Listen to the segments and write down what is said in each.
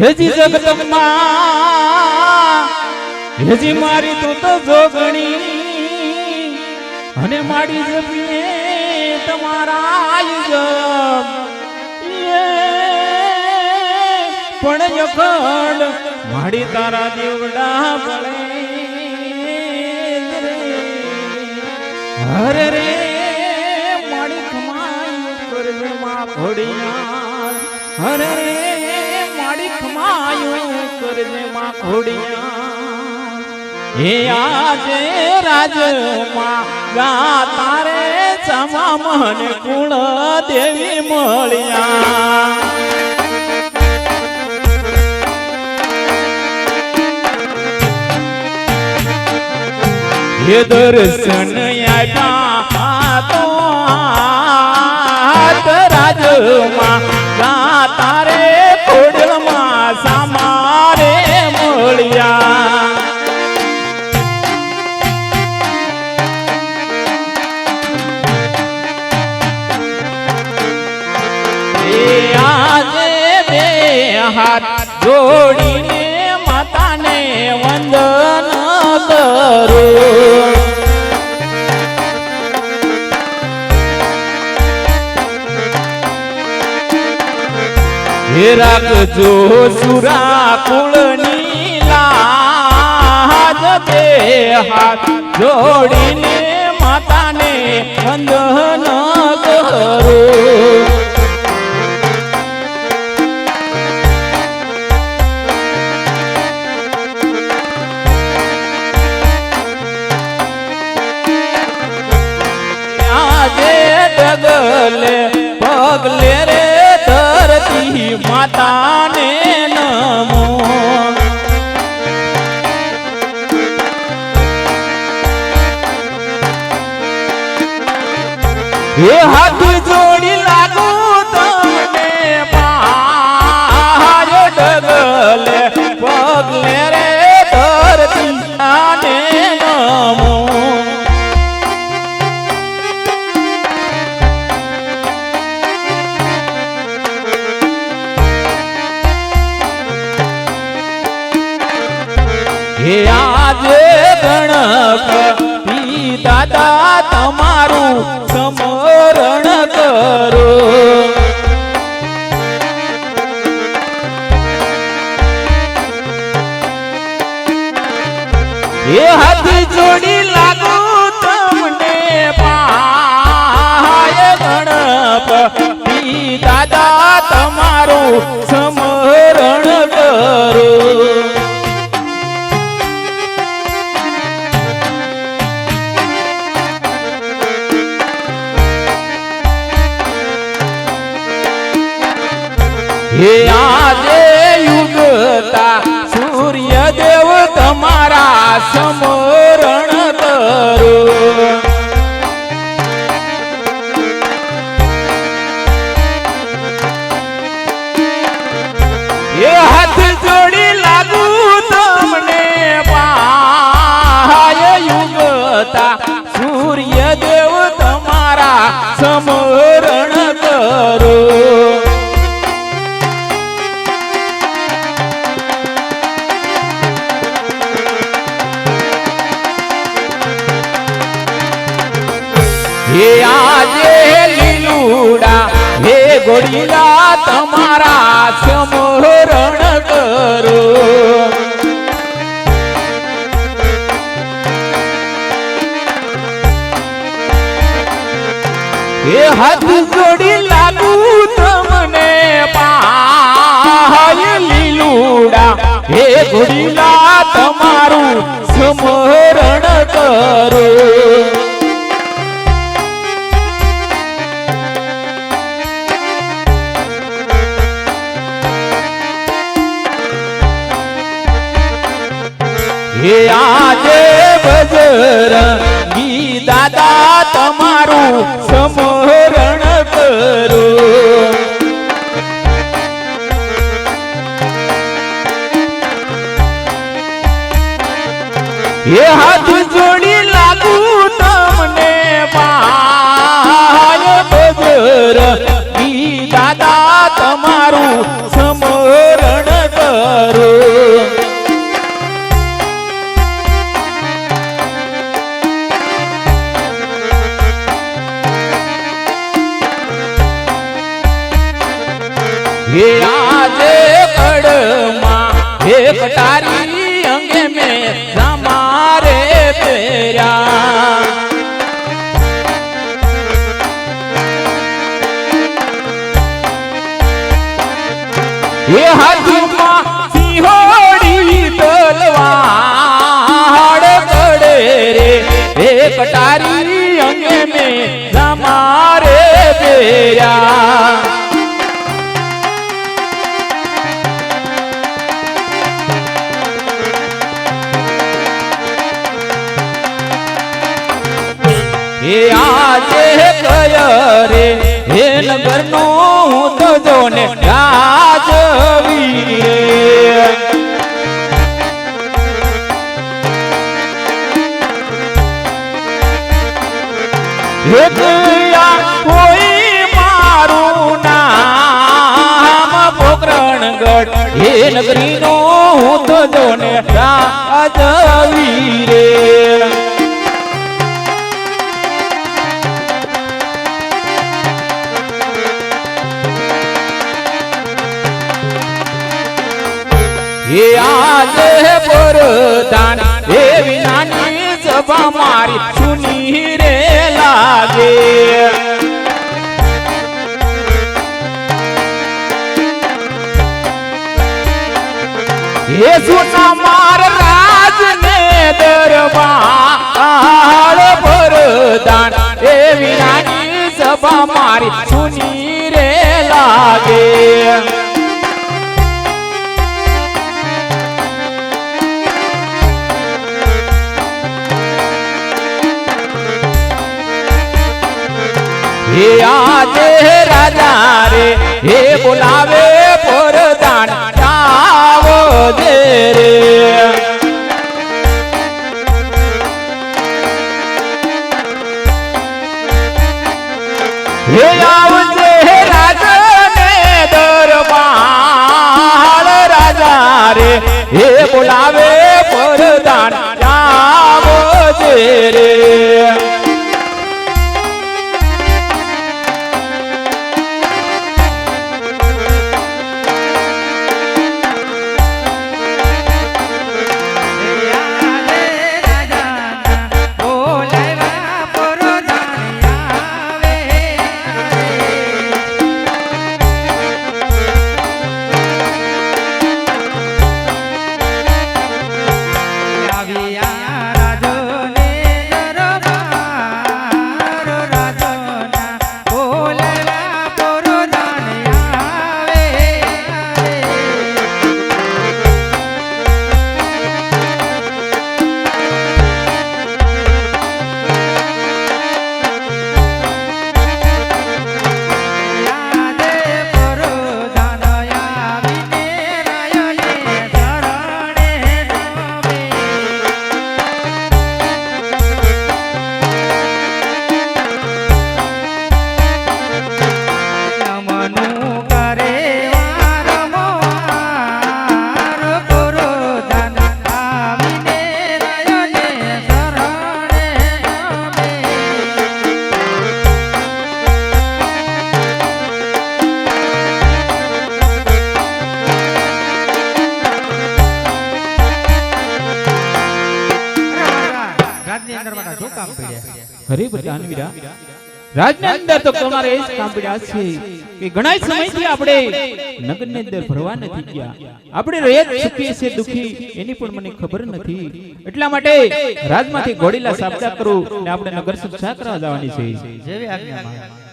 હેજી જગદંબા, હેજી મારી તું તો જોગણી, અને માડી જપીએ તમારા જપ પણ યખંડ માડી તારા દેવડા પડે હરે રે, માડી કમાઈ કરવે માં ભોડિયા હરે કરજે માં ઘોડિયા. હે આજે રાજમાં ગા તારે સમા મન કુળ દેવી મળ્યા. હે દર્શન આપ્યા તો હાથ જોડીને માતાને વંદન કરું. હે રાખજો સુરા કુળની લાજ બે હાથ. જોડીને માતાને વંદન કરું. ડગલે પગલે રે ધરતી માતાને નમો. હે હાથ જોડી હે આજે ગણપતિ દાદા તમારું સમરણ કરો. એ હાથ જોડી લાગુ તમને પાય ગણપતિ દાદા તમારું સમરણ હે આજે યુગતા સૂર્ય દેવ તમારા સમરણ કરો એ હાથ જોડી લાગુ તમને પાય યુગતા સૂર્ય દેવ તમારા સમરણ કરો હે આજે લીલુડા, હે ગોડીલા તમારા સમરણ કરો. હે હાથ જોડી લાગુ તમને પાય લીલુડા, હે ગોડીલા તમારું સમરણ કરો. હે આજે બજર ગી દાદા તમારું સમરણ કરો. હે હાથ જોડી લાગુ તમને પાય બજર ઈ દાદા તમારું ਆਇਆ પોકરણગઢ નો હું તો જોને રાજવી રે હે આજે પરદાન હે વિનાની સભા મારી સુની રે લાગે. હે સુના માર રાજ ને દરબાર પરદાન એ વિરાની સભા મારી સુની રે લાગે હે આજે રાજા રે, હે બોલાવે હે બોલાવે પરદાન રામ રે અરે બધા વીરા. રાજની અંદર તો તમારે એ જ છે કે ઘણા સમયથી આપણે નગરની અંદર ભરવા નથી ગયા. આપણે રહે જ સુખી છે દુખી એની પણ મને ખબર નથી. એટલા માટે રાજમાંથી ઘોડીલા સાબદા કરો ને આપણે નગર સુરક્ષા કરવા જવાની છે. જેવી આજ્ઞામાં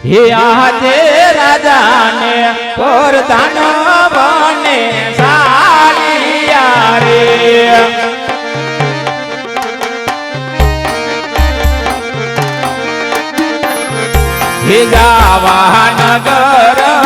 હે આજે રાજાને પરધાન બને સાલિયા રે ગાવા નગર.